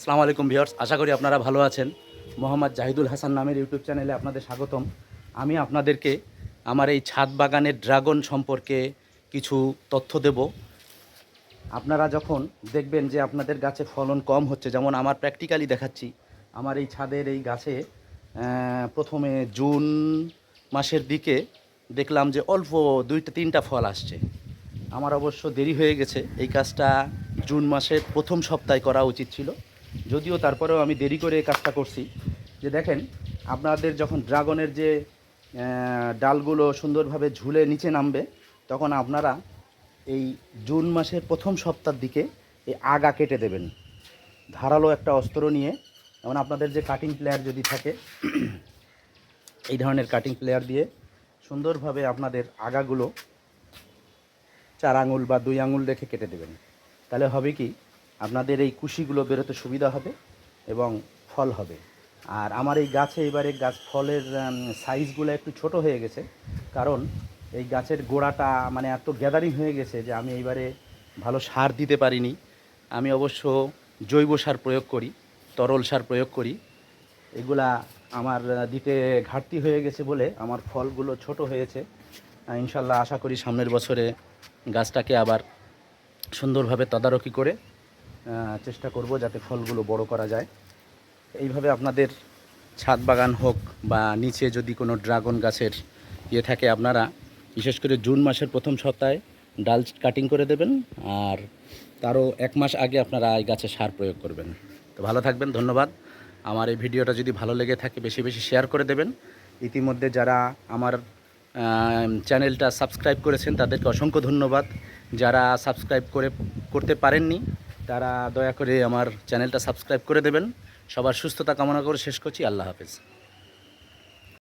আসসালামু আলাইকুম ভিউয়ার্স, আশা করি আপনারা ভালো আছেন। মোহাম্মদ জাহিদুল হাসান নামের ইউটিউব চ্যানেলে আপনাদের স্বাগতম। আমি আপনাদেরকে আমার এই ছাদ বাগানের ড্রাগন সম্পর্কে কিছু তথ্য দেব। আপনারা যখন দেখবেন যে আপনাদের গাছে ফলন কম হচ্ছে, যেমন আমার প্র্যাকটিক্যালি দেখাচ্ছি, আমার এই ছাদের এই গাছে প্রথমে জুন মাসের দিকে দেখলাম যে অল্প দুইটা তিনটা ফল আসছে। আমার অবশ্য দেরি হয়ে গেছে, এই কাজটা জুন মাসের প্রথম সপ্তাহে করা উচিত ছিল। যদিও তারপরেও আমি দেরি করে কাজটা করছি। যে দেখেন, আপনাদের যখন ড্রাগনের যে ডালগুলো সুন্দরভাবে ঝুলে নিচে নামবে, তখন আপনারা এই জুন মাসের প্রথম সপ্তাহের দিকে এই আগা কেটে দেবেন। ধারালো একটা অস্ত্র নিয়ে, যেমন আপনাদের যে কাটিং প্লেয়ার যদি থাকে, এই ধরনের কাটিং প্লেয়ার দিয়ে সুন্দরভাবে আপনাদের আগাগুলো চার আঙুল বা দুই আঙুল রেখে কেটে দেবেন। তাহলে হবে কি আপনাদের এই কুশিগুলো বেরোতে সুবিধা হবে এবং ফল হবে। আর আমার এই গাছে এবারে গাছ, ফলের সাইজগুলো একটু ছোট হয়ে গেছে। কারণ এই গাছের গোড়াটা মানে এত গ্যাদারিং হয়ে গেছে যে আমি এইবারে ভালো সার দিতে পারিনি। আমি অবশ্য জৈব সার প্রয়োগ করি, তরল সার প্রয়োগ করি। এগুলা আমার দিতে ঘাটতি হয়ে গেছে বলে আমার ফলগুলো ছোট হয়েছে। ইনশাল্লাহ আশা করি সামনের বছরে গাছটাকে আবার সুন্দরভাবে তদারকি করে চেষ্টা করব যাতে ফলগুলো বড় করা যায়। এইভাবে আপনাদের ছাদ বাগান হোক বা নিচে যদি কোনো ড্রাগন গাছের ইয়ে থাকে আপনারা, বিশেষ করে জুন মাসের প্রথম সপ্তাহে ডাল কাটিং করে দেবেন আর তারও এক মাস আগে আপনারা এই গাছে সার প্রয়োগ করবেন। তো ভালো থাকবেন, ধন্যবাদ। আমার এই ভিডিওটা যদি ভালো লেগে থাকে, বেশি বেশি শেয়ার করে দেবেন। ইতিমধ্যে যারা আমার চ্যানেলটা সাবস্ক্রাইব করেছেন, তাদেরকে অসংখ্য ধন্যবাদ। যারা সাবস্ক্রাইব করে, করতে পারেননি তারা দয়া করে আমার চ্যানেলটা সাবস্ক্রাইব করে দেবেন। সবার সুস্থতা কামনা করে শেষ করছি। আল্লাহ হাফেজ।